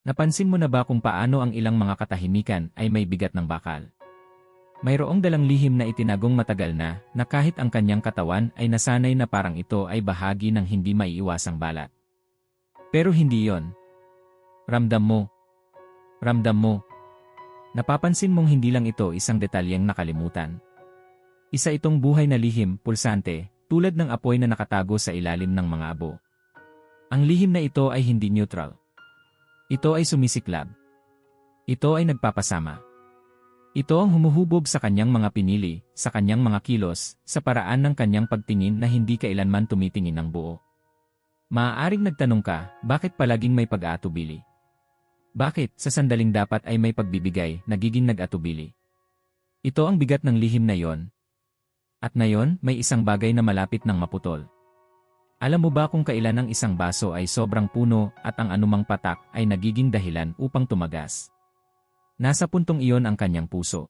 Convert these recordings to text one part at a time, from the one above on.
Napansin mo na ba kung paano ang ilang mga katahimikan ay may bigat ng bakal? Mayroong dalang lihim na itinagong matagal na, na kahit ang kanyang katawan ay nasanay na parang ito ay bahagi ng hindi maiiwasang balat. Pero hindi yon. Ramdam mo. Ramdam mo. Napapansin mong hindi lang ito isang detalyeng nakalimutan. Isa itong buhay na lihim, pulsante, tulad ng apoy na nakatago sa ilalim ng mga abo. Ang lihim na ito ay hindi neutral. Ito ay sumisiklab. Ito ay nagpapasama. Ito ang humuhubog sa kanyang mga pinili, sa kanyang mga kilos, sa paraan ng kanyang pagtingin na hindi kailanman tumitingin ng buo. Maaaring nagtanong ka, bakit palaging may pag-aatubili? Bakit, sa sandaling dapat ay may pagbibigay, nagiging nag-atubili? Ito ang bigat ng lihim na yon. At na yon, may isang bagay na malapit ng maputol. Alam mo ba kung kailan ang isang baso ay sobrang puno at ang anumang patak ay nagiging dahilan upang tumagas? Nasa puntong iyon ang kanyang puso.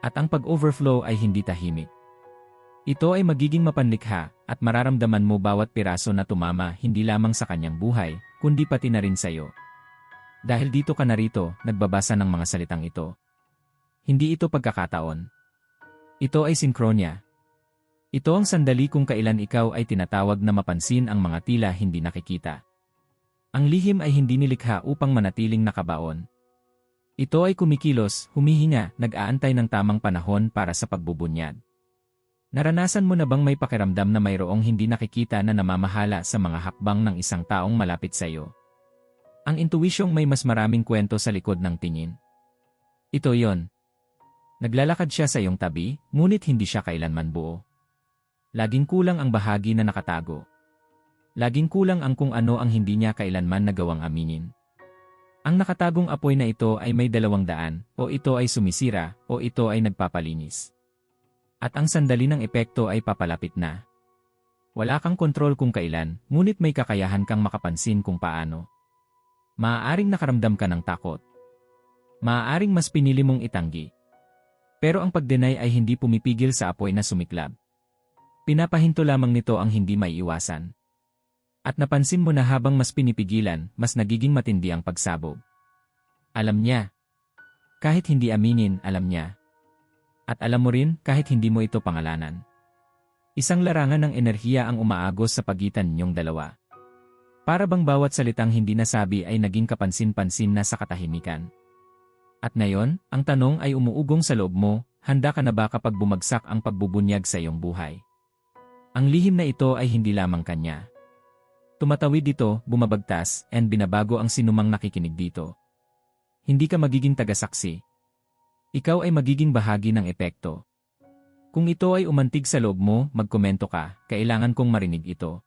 At ang pag-overflow ay hindi tahimik. Ito ay magiging mapanlikha at mararamdaman mo bawat piraso na tumama hindi lamang sa kanyang buhay, kundi pati na rin sa iyo. Dahil dito ka narito, nagbabasa ng mga salitang ito. Hindi ito pagkakataon. Ito ay sinkronya, ito ang sandali kung kailan ikaw ay tinatawag na mapansin ang mga tila hindi nakikita. Ang lihim ay hindi nilikha upang manatiling nakabaon. Ito ay kumikilos, humihinga, nag-aantay ng tamang panahon para sa pagbubunyad. Naranasan mo na bang may pakiramdam na mayroong hindi nakikita na namamahala sa mga hakbang ng isang taong malapit sa iyo? Ang intuisyong may mas maraming kwento sa likod ng tingin. Ito yon. Naglalakad siya sa iyong tabi, ngunit hindi siya kailanman buo. Laging kulang ang bahagi na nakatago. Laging kulang ang kung ano ang hindi niya kailanman nagawang aminin. Ang nakatagong apoy na ito ay may dalawang daan, o ito ay sumisira, o ito ay nagpapalinis. At ang sandali ng epekto ay papalapit na. Wala kang kontrol kung kailan, ngunit may kakayahan kang makapansin kung paano. Maaaring nakaramdam ka ng takot. Maaaring mas pinili mong itanggi. Pero ang pagdenay ay hindi pumipigil sa apoy na sumiklab. Pinapahinto lamang nito ang hindi maiiwasan. At napansin mo na habang mas pinipigilan, mas nagiging matindi ang pagsabog. Alam niya. Kahit hindi aminin, alam niya. At alam mo rin kahit hindi mo ito pangalanan. Isang larangan ng enerhiya ang umaagos sa pagitan ninyong dalawa. Para bang bawat salitang hindi nasabi ay naging kapansin-pansin na sa katahimikan. At ngayon, ang tanong ay umuugong sa loob mo, handa ka na ba kapag bumagsak ang pagbubunyag sa iyong buhay? Ang lihim na ito ay hindi lamang kanya. Tumatawid dito, bumabagtas, and binabago ang sinumang nakikinig dito. Hindi ka magiging tagasaksi. Ikaw ay magiging bahagi ng epekto. Kung ito ay umantig sa loob mo, magkomento ka, kailangan kong marinig ito.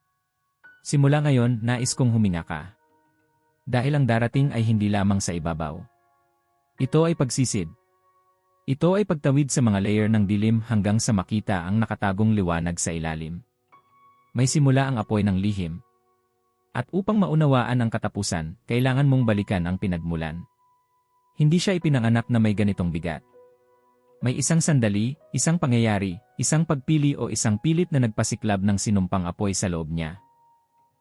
Simula ngayon, nais kong huminga ka. Dahil ang darating ay hindi lamang sa ibabaw. Ito ay pagsisid, ito ay pagtawid sa mga layer ng dilim hanggang sa makita ang nakatagong liwanag sa ilalim. May simula ang apoy ng lihim. At upang maunawaan ang katapusan, kailangan mong balikan ang pinagmulan. Hindi siya ipinanganak na may ganitong bigat. May isang sandali, isang pangyayari, isang pagpili o isang pilit na nagpasiklab ng sinumpang apoy sa loob niya.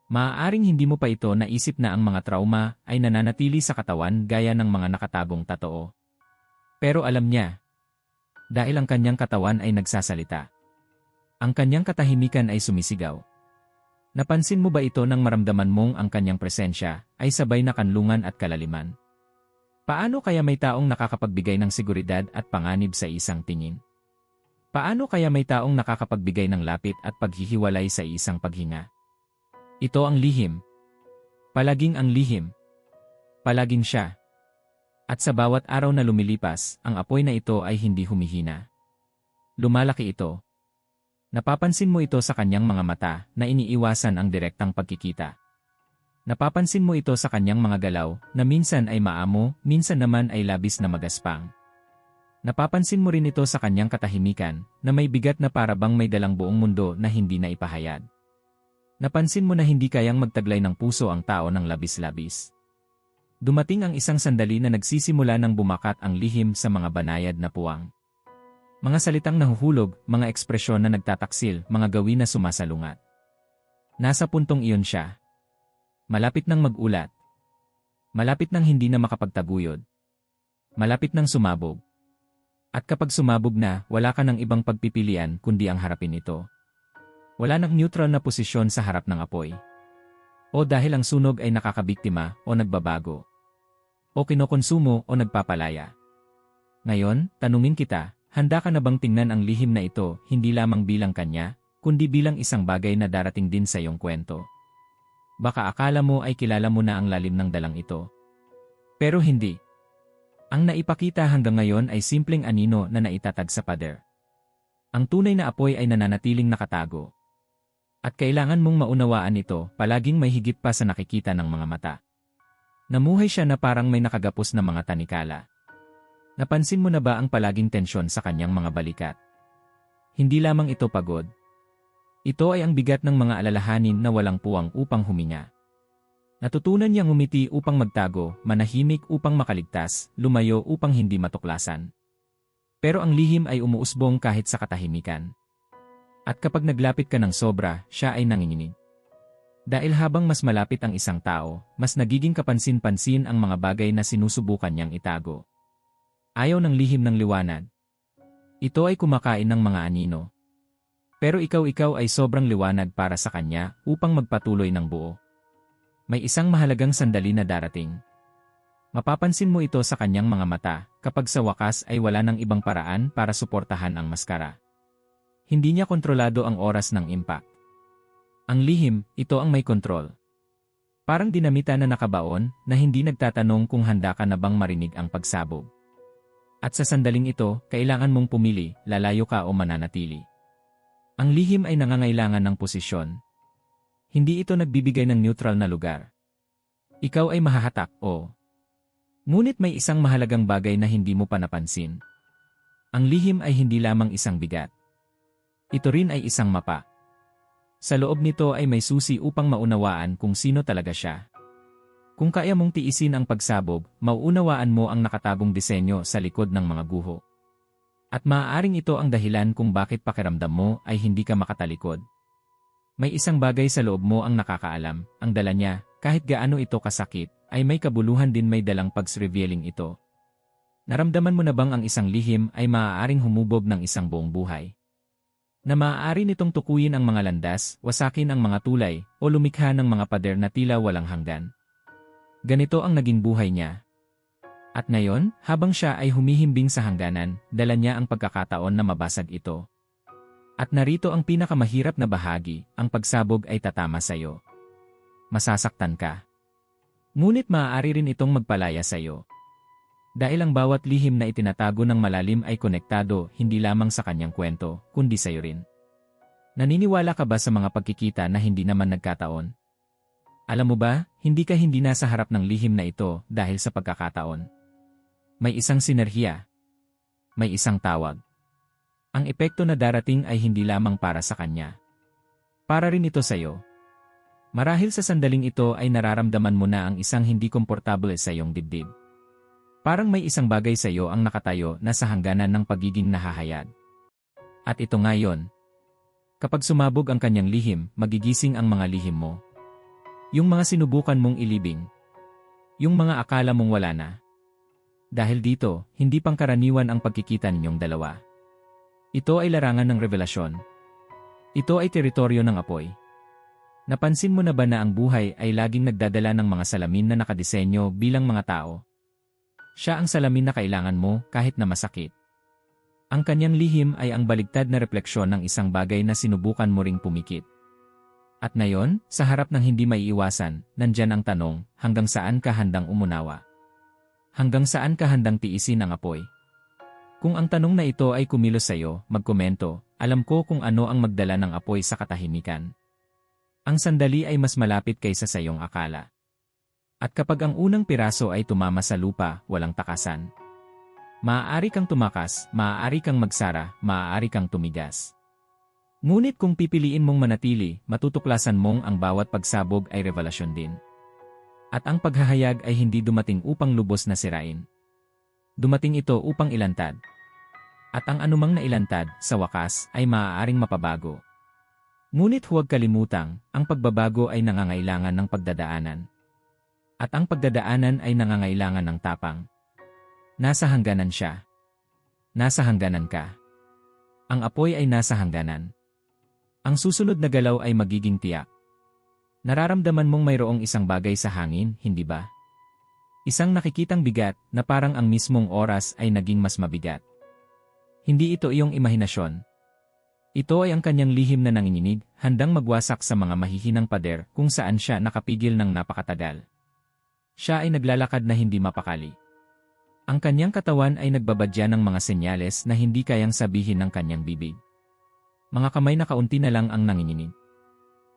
Maaaring hindi mo pa ito naisip na ang mga trauma ay nananatili sa katawan gaya ng mga nakatagong tatoo. Pero alam niya. Dahil ang kanyang katawan ay nagsasalita. Ang kanyang katahimikan ay sumisigaw. Napansin mo ba ito nang maramdaman mong ang kanyang presensya ay sabay na kanlungan at kalaliman? Paano kaya may taong nakakapagbigay ng seguridad at panganib sa isang tingin? Paano kaya may taong nakakapagbigay ng lapit at paghihiwalay sa isang paghinga? Ito ang lihim. Palaging ang lihim. Palaging siya. At sa bawat araw na lumilipas, ang apoy na ito ay hindi humihina. Lumalaki ito. Napapansin mo ito sa kanyang mga mata na iniiwasan ang direktang pagkikita. Napapansin mo ito sa kanyang mga galaw na minsan ay maamo, minsan naman ay labis na magaspang. Napapansin mo rin ito sa kanyang katahimikan na may bigat na para bang may dalang buong mundo na hindi na ipahayag. Napansin mo na hindi kayang magtaglay ng puso ang tao ng labis-labis. Dumating ang isang sandali na nagsisimula ng bumakat ang lihim sa mga banayad na puwang. Mga salitang nahuhulog, mga ekspresyon na nagtataksil, mga gawin na sumasalungat. Nasa puntong iyon siya. Malapit nang magulat. Malapit nang hindi na makapagtaguyod. Malapit nang sumabog. At kapag sumabog na, wala ka ng ibang pagpipilian kundi ang harapin ito. Wala nang neutral na posisyon sa harap ng apoy. O dahil ang sunog ay nakakabiktima o nagbabago. O kinokonsumo o nagpapalaya. Ngayon, tanungin kita, handa ka na bang tingnan ang lihim na ito hindi lamang bilang kanya, kundi bilang isang bagay na darating din sa iyong kwento? Baka akala mo ay kilala mo na ang lalim ng dalang ito. Pero hindi. Ang naipakita hanggang ngayon ay simpleng anino na naitatag sa pader. Ang tunay na apoy ay nananatiling nakatago. At kailangan mong maunawaan ito, palaging may higit pa sa nakikita ng mga mata. Namuhay siya na parang may nakagapos na mga tanikala. Napansin mo na ba ang palaging tensyon sa kanyang mga balikat? Hindi lamang ito pagod. Ito ay ang bigat ng mga alalahanin na walang puwang upang huminga. Natutunan niyang umiti upang magtago, manahimik upang makaligtas, lumayo upang hindi matuklasan. Pero ang lihim ay umuusbong kahit sa katahimikan. At kapag naglapit ka ng sobra, siya ay nanginginig. Dahil habang mas malapit ang isang tao, mas nagiging kapansin-pansin ang mga bagay na sinusubukan niyang itago. Ayaw ng lihim ng liwanag. Ito ay kumakain ng mga anino. Pero ikaw-ikaw ay sobrang liwanag para sa kanya upang magpatuloy ng buo. May isang mahalagang sandali na darating. Mapapansin mo ito sa kanyang mga mata kapag sa wakas ay wala ng ibang paraan para suportahan ang maskara. Hindi niya kontrolado ang oras ng impact. Ang lihim, ito ang may kontrol. Parang dinamita na nakabaon na hindi nagtatanong kung handa ka na bang marinig ang pagsabog. At sa sandaling ito, kailangan mong pumili, lalayo ka o mananatili. Ang lihim ay nangangailangan ng posisyon, hindi ito nagbibigay ng neutral na lugar. Ikaw ay mahahatak o. Ngunit may isang mahalagang bagay na hindi mo pa napansin. Ang lihim ay hindi lamang isang bigat. Ito rin ay isang mapa. Sa loob nito ay may susi upang maunawaan kung sino talaga siya. Kung kaya mong tiisin ang pagsabog, mauunawaan mo ang nakatagong disenyo sa likod ng mga guho. At maaaring ito ang dahilan kung bakit pakiramdam mo ay hindi ka makatalikod. May isang bagay sa loob mo ang nakakaalam, ang dala niya, kahit gaano ito kasakit, ay may kabuluhan din may dalang pags-revealing ito. Naramdaman mo na bang ang isang lihim ay maaaring humubog ng isang buong buhay? Na maaari nitong tukuyin ang mga landas, wasakin ang mga tulay, o lumikha ng mga pader na tila walang hanggan. Ganito ang naging buhay niya. At ngayon, habang siya ay humihimbing sa hangganan, dala niya ang pagkakataon na mabasag ito. At narito ang pinakamahirap na bahagi, ang pagsabog ay tatama sa iyo. Masasaktan ka. Ngunit maaari rin itong magpalaya sa iyo. Dahil ang bawat lihim na itinatago ng malalim ay konektado hindi lamang sa kanyang kwento, kundi sa iyo rin. Naniniwala ka ba sa mga pagkikita na hindi naman nagkataon? Alam mo ba, hindi ka hindi nasa harap ng lihim na ito dahil sa pagkakataon. May isang sinerhiya. May isang tawag. Ang epekto na darating ay hindi lamang para sa kanya. Para rin ito sa iyo. Marahil sa sandaling ito ay nararamdaman mo na ang isang hindi komportable sa iyong dibdib. Parang may isang bagay sa iyo ang nakatayo na sa hangganan ng pagiging nahahayag. At ito ngayon. Kapag sumabog ang kanyang lihim, magigising ang mga lihim mo. Yung mga sinubukan mong ilibing. Yung mga akala mong wala na. Dahil dito, hindi pangkaraniwan ang pagkikita ninyong dalawa. Ito ay larangan ng revelasyon. Ito ay teritoryo ng apoy. Napansin mo na ba na ang buhay ay laging nagdadala ng mga salamin na nakadisenyo bilang mga tao? Siya ang salamin na kailangan mo kahit na masakit. Ang kanyang lihim ay ang baligtad na refleksyon ng isang bagay na sinubukan mo ring pumikit. At ngayon, sa harap ng hindi maiiwasan, nandyan ang tanong, hanggang saan ka handang umunawa? Hanggang saan ka handang tiisin ang apoy? Kung ang tanong na ito ay kumilos sa iyo, magkomento, alam ko kung ano ang magdala ng apoy sa katahimikan. Ang sandali ay mas malapit kaysa sa iyong akala. At kapag ang unang piraso ay tumama sa lupa, walang takasan. Maaari kang tumakas, maaari kang magsara, maaari kang tumigas. Ngunit kung pipiliin mong manatili, matutuklasan mong ang bawat pagsabog ay revelasyon din. At ang paghahayag ay hindi dumating upang lubos na sirain. Dumating ito upang ilantad. At ang anumang nailantad, sa wakas, ay maaaring mapabago. Ngunit huwag kalimutang, ang pagbabago ay nangangailangan ng pagdadaanan. At ang pagdadaanan ay nangangailangan ng tapang. Nasa hangganan siya. Nasa hangganan ka. Ang apoy ay nasa hangganan. Ang susunod na galaw ay magiging tiyak. Nararamdaman mong mayroong isang bagay sa hangin, hindi ba? Isang nakikitang bigat na parang ang mismong oras ay naging mas mabigat. Hindi ito iyong imahinasyon. Ito ay ang kanyang lihim na nanginginig, handang magwasak sa mga mahihinang pader kung saan siya nakapigil ng napakatagal. Siya ay naglalakad na hindi mapakali. Ang kanyang katawan ay nagbabadya ng mga senyales na hindi kayang sabihin ng kanyang bibig. Mga kamay na kaunti na lang ang nanginginig.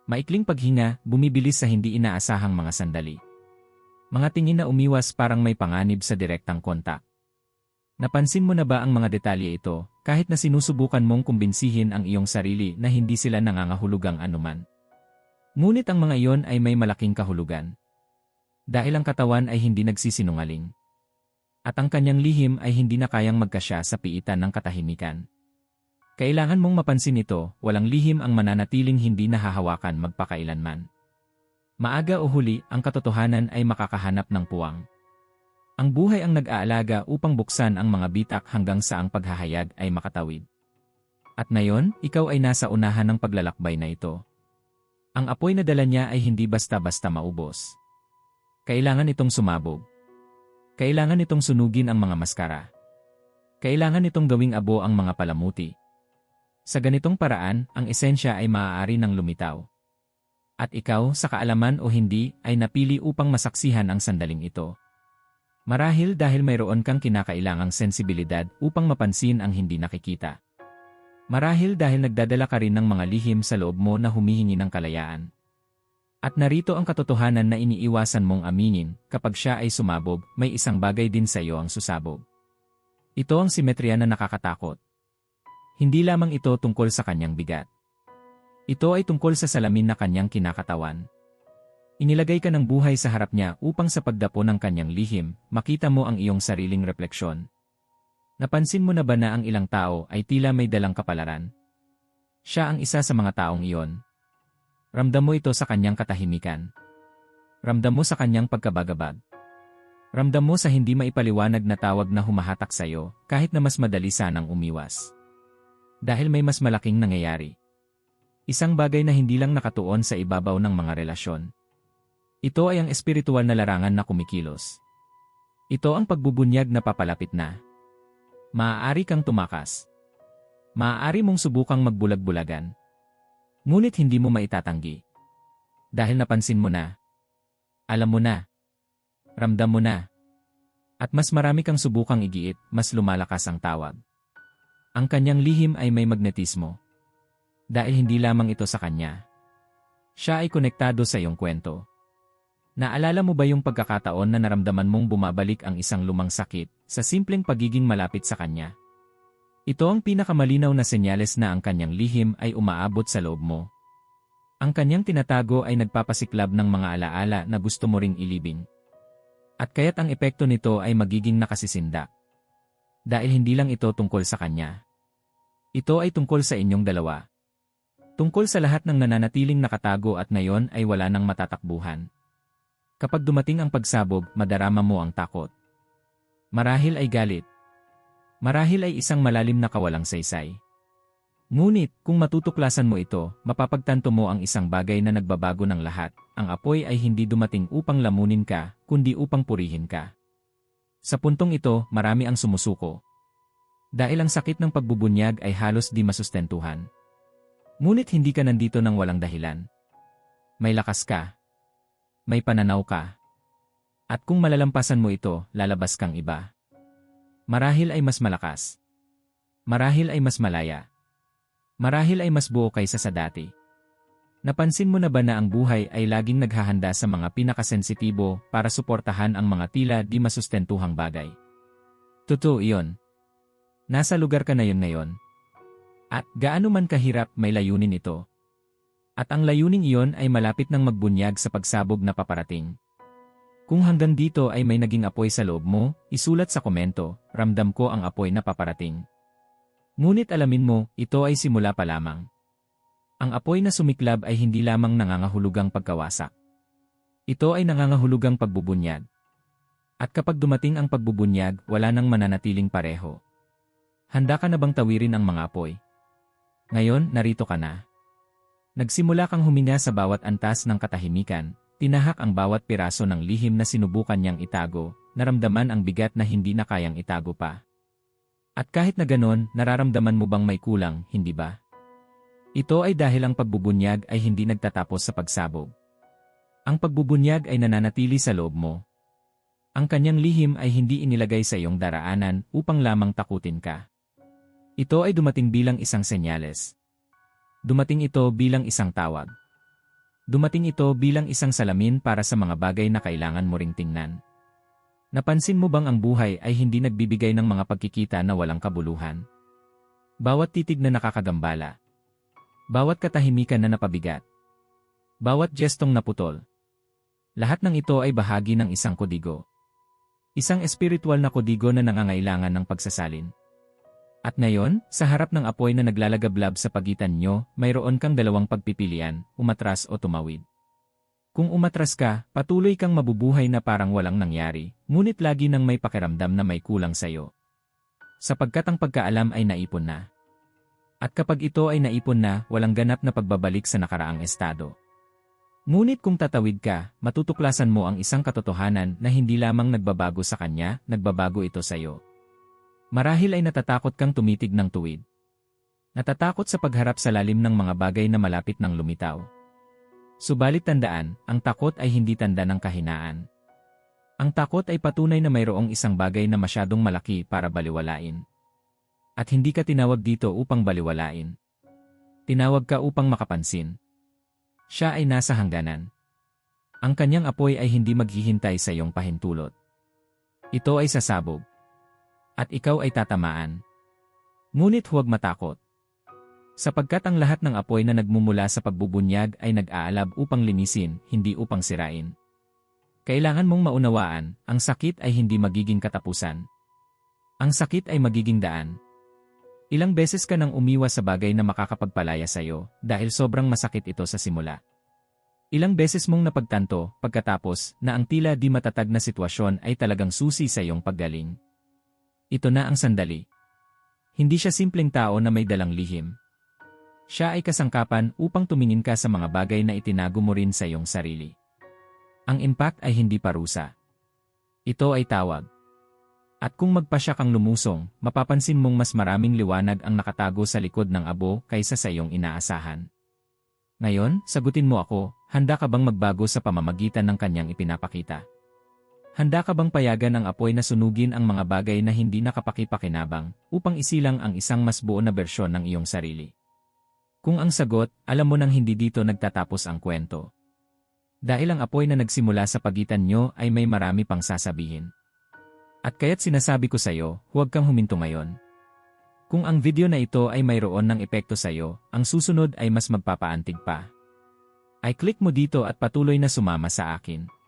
Maikling paghinga, bumibilis sa hindi inaasahang mga sandali. Mga tingin na umiwas parang may panganib sa direktang kontak. Napansin mo na ba ang mga detalye ito, kahit na sinusubukan mong kumbinsihin ang iyong sarili na hindi sila nangangahulugang anuman? Ngunit ang mga iyon ay may malaking kahulugan. Dahil ang katawan ay hindi nagsisinungaling. At ang kanyang lihim ay hindi na kayang magkasya sa piitan ng katahimikan. Kailangan mong mapansin ito, walang lihim ang mananatiling hindi nahahawakan magpakailanman. Maaga o huli, ang katotohanan ay makakahanap ng puwang. Ang buhay ang nag-aalaga upang buksan ang mga bitak hanggang sa ang paghahayag ay makatawid. At ngayon, ikaw ay nasa unahan ng paglalakbay na ito. Ang apoy na dala niya ay hindi basta-basta maubos. Kailangan itong sumabog. Kailangan itong sunugin ang mga maskara. Kailangan itong gawing abo ang mga palamuti. Sa ganitong paraan, ang esensya ay maaari ng lumitaw. At ikaw, sa kaalaman o hindi, ay napili upang masaksihan ang sandaling ito. Marahil dahil mayroon kang kinakailangang sensibilidad upang mapansin ang hindi nakikita. Marahil dahil nagdadala ka rin ng mga lihim sa loob mo na humihingi ng kalayaan. At narito ang katotohanan na iniiwasan mong aminin, kapag siya ay sumabog, may isang bagay din sa iyo ang susabog. Ito ang simetriya na nakakatakot. Hindi lamang ito tungkol sa kanyang bigat. Ito ay tungkol sa salamin na kanyang kinakatawan. Inilagay ka ng buhay sa harap niya upang sa pagdapo ng kanyang lihim, makita mo ang iyong sariling refleksyon. Napansin mo na ba na ang ilang tao ay tila may dalang kapalaran? Siya ang isa sa mga taong iyon. Ramdam mo ito sa kanyang katahimikan. Ramdam mo sa kanyang pagkabagabag. Ramdam mo sa hindi maipaliwanag na tawag na humahatak sa iyo, kahit na mas madali sanang umiwas. Dahil may mas malaking nangyayari. Isang bagay na hindi lang nakatuon sa ibabaw ng mga relasyon. Ito ay ang espiritual na larangan na kumikilos. Ito ang pagbubunyag na papalapit na. Maaari kang tumakas. Maaari mong subukang magbulag-bulagan. Ngunit hindi mo maitatanggi. Dahil napansin mo na. Alam mo na. Ramdam mo na. At mas marami kang subukang igiit, mas lumalakas ang tawag. Ang kanyang lihim ay may magnetismo. Dahil hindi lamang ito sa kanya. Siya ay konektado sa iyong kwento. Naalala mo ba yung pagkakataon na naramdaman mong bumabalik ang isang lumang sakit sa simpleng pagiging malapit sa kanya? Ito ang pinakamalinaw na senyales na ang kanyang lihim ay umaabot sa loob mo. Ang kanyang tinatago ay nagpapasiklab ng mga alaala na gusto mo ring ilibing. At kaya't ang epekto nito ay magiging nakasisindak. Dahil hindi lang ito tungkol sa kanya. Ito ay tungkol sa inyong dalawa. Tungkol sa lahat ng nananatiling nakatago at ngayon ay wala nang matatakbuhan. Kapag dumating ang pagsabog, madarama mo ang takot. Marahil ay galit. Marahil ay isang malalim na kawalang saysay. Ngunit, kung matutuklasan mo ito, mapapagtanto mo ang isang bagay na nagbabago ng lahat. Ang apoy ay hindi dumating upang lamunin ka, kundi upang purihin ka. Sa puntong ito, marami ang sumusuko. Dahil ang sakit ng pagbubunyag ay halos di masustentuhan. Ngunit hindi ka nandito ng walang dahilan. May lakas ka. May pananaw ka. At kung malalampasan mo ito, lalabas kang iba. Marahil ay mas malakas. Marahil ay mas malaya. Marahil ay mas buo kaysa sa dati. Napansin mo na ba na ang buhay ay laging naghahanda sa mga pinakasensitibo para suportahan ang mga tila di masustentuhang bagay? Totoo iyon. Nasa lugar ka na yun ngayon. At gaano man kahirap may layunin ito. At ang layunin iyon ay malapit ng magbunyag sa pagsabog na paparating. Kung hanggang dito ay may naging apoy sa loob mo, isulat sa komento, ramdam ko ang apoy na paparating. Ngunit alamin mo, ito ay simula pa lamang. Ang apoy na sumiklab ay hindi lamang nangangahulugang pagkawasak. Ito ay nangangahulugang pagbubunyag. At kapag dumating ang pagbubunyag, wala nang mananatiling pareho. Handa ka na bang tawirin ang mga apoy? Ngayon, narito ka na. Nagsimula kang huminga sa bawat antas ng katahimikan, tinahak ang bawat piraso ng lihim na sinubukan niyang itago, naramdaman ang bigat na hindi na kayang itago pa. At kahit na ganon, nararamdaman mo bang may kulang, hindi ba? Ito ay dahil ang pagbubunyag ay hindi nagtatapos sa pagsabog. Ang pagbubunyag ay nananatili sa loob mo. Ang kanyang lihim ay hindi inilagay sa iyong daraanan upang lamang takutin ka. Ito ay dumating bilang isang senyales. Dumating ito bilang isang tawag. Dumating ito bilang isang salamin para sa mga bagay na kailangan mo ring tingnan. Napansin mo bang ang buhay ay hindi nagbibigay ng mga pagkikita na walang kabuluhan? Bawat titig na nakakagambala. Bawat katahimikan na napabigat. Bawat gestong naputol. Lahat ng ito ay bahagi ng isang kodigo. Isang espiritual na kodigo na nangangailangan ng pagsasalin. At ngayon, sa harap ng apoy na naglalagablab sa pagitan nyo, mayroon kang dalawang pagpipilian, umatras o tumawid. Kung umatras ka, patuloy kang mabubuhay na parang walang nangyari, ngunit lagi nang may pakiramdam na may kulang sa'yo. Sapagkat ang pagkaalam ay naipon na. At kapag ito ay naipon na, walang ganap na pagbabalik sa nakaraang estado. Ngunit kung tatawid ka, matutuklasan mo ang isang katotohanan na hindi lamang nagbabago sa kanya, nagbabago ito sa'yo. Marahil ay natatakot kang tumitig ng tuwid. Natatakot sa pagharap sa lalim ng mga bagay na malapit ng lumitaw. Subalit tandaan, ang takot ay hindi tanda ng kahinaan. Ang takot ay patunay na mayroong isang bagay na masyadong malaki para baliwalain. At hindi ka tinawag dito upang baliwalain. Tinawag ka upang makapansin. Siya ay nasa hangganan. Ang kanyang apoy ay hindi maghihintay sa iyong pahintulot. Ito ay sasabog. At ikaw ay tatamaan. Ngunit huwag matakot. Sapagkat ang lahat ng apoy na nagmumula sa pagbubunyag ay nag-aalab upang linisin, hindi upang sirain. Kailangan mong maunawaan, ang sakit ay hindi magiging katapusan. Ang sakit ay magiging daan. Ilang beses ka nang umiwas sa bagay na makakapagpalaya sa'yo dahil sobrang masakit ito sa simula. Ilang beses mong napagtanto, pagkatapos, na ang tila di matatag na sitwasyon ay talagang susi sa iyong paggaling. Ito na ang sandali. Hindi siya simpleng tao na may dalang lihim, siya ay kasangkapan upang tumingin ka sa mga bagay na itinago mo rin sa iyong sarili. Ang impact ay hindi parusa. Ito ay tawag. At kung magpasya kang lumusong, mapapansin mong mas maraming liwanag ang nakatago sa likod ng abo kaysa sa iyong inaasahan. Ngayon, sagutin mo ako, handa ka bang magbago sa pamamagitan ng kanyang ipinapakita? Handa ka bang payagan ang apoy na sunugin ang mga bagay na hindi nakapakipakinabang upang isilang ang isang mas buo na bersyon ng iyong sarili? Kung ang sagot, alam mo nang hindi dito nagtatapos ang kwento. Dahil ang apoy na nagsimula sa pagitan nyo ay may marami pang sasabihin. At kaya't sinasabi ko sa'yo, huwag kang huminto ngayon. Kung ang video na ito ay mayroon ng epekto sa'yo, ang susunod ay mas magpapaantig pa. Ay click mo dito at patuloy na sumama sa akin.